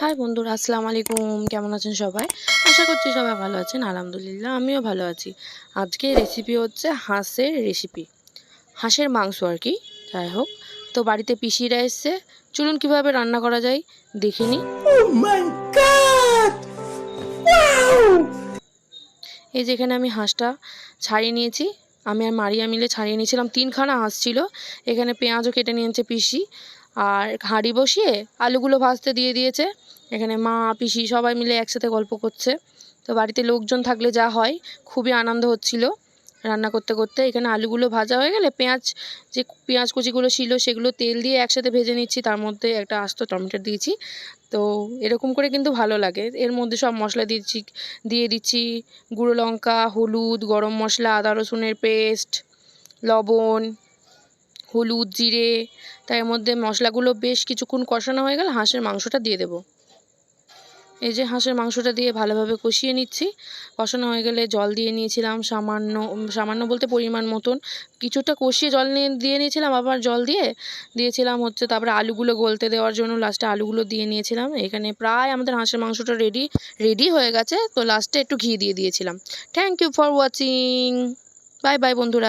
High বন্ধুরা আসসালামু আলাইকুম কেমন আছেন সবাই? আশা করছি সবাই ভালো আছেন। আলহামদুলিল্লাহ আমিও ভালো আছি। আজকে রেসিপি হচ্ছে হাঁসের রেসিপি হাঁসের মাংস আর কি যাই হোক। তো বাড়িতে পিসিরা এসছে। চলুন কীভাবে রান্না করা যায় দেখে নিই। Oh! এই যেখানে আমি হাঁসটা ছাড়িয়ে নিয়েছি। আমি আর মারিয়া মিলে ছাড়িয়ে নিয়েছিলাম। তিনখানা হাঁস ছিল। এখানে পেঁয়াজও কেটে নিয়েছে পিসি। আর হাঁড়ি বসিয়ে আলুগুলো ভাজতে দিয়ে দিয়েছে। এখানে মা, পিসি সবাই মিলে একসাথে গল্প করছে। তো বাড়িতে লোকজন থাকলে যা হয়, খুবই আনন্দ হচ্ছিল। রান্না করতে করতে এখানে আলুগুলো ভাজা হয়ে গেলে পেঁয়াজ যে পেঁয়াজ কুচিগুলো ছিল সেগুলো তেল দিয়ে একসাথে ভেজে নিচ্ছি, তার মধ্যে একটা আস্ত টমেটো দিয়েছি। তো এরকম করে কিন্তু ভালো লাগে। এর মধ্যে সব মশলা দিচ্ছি, দিয়ে দিচ্ছি গুঁড়ো লঙ্কা, হলুদ, গরম মশলা, আদা রসুনের পেস্ট, লবণ, হলুদ, জিরে। তার মধ্যে মশলাগুলো বেশ কিছুক্ষণ কষানো হয়ে গেলে হাঁসের মাংসটা দিয়ে দেবো। এই যে হাঁসের মাংসটা দিয়ে ভালোভাবে কষিয়ে নিচ্ছি। কষানো হয়ে গেলে জল দিয়ে নিয়েছিলাম, সামান্য সামান্য বলতে পরিমাণ মতন। কিছুটা কষিয়ে জল নিয়ে, দিয়ে নিয়েছিলাম, আবার জল দিয়ে দিয়েছিলাম হচ্ছে তারপরে আলুগুলো গলতে দেওয়ার জন্য লাস্টে আলুগুলো দিয়ে নিয়েছিলাম। এখানে প্রায় আমাদের হাঁসের মাংসটা রেডি রেডি হয়ে গেছে। তো লাস্টে একটু ঘি দিয়ে দিয়েছিলাম। Thank you for watching bye bye বন্ধুরা।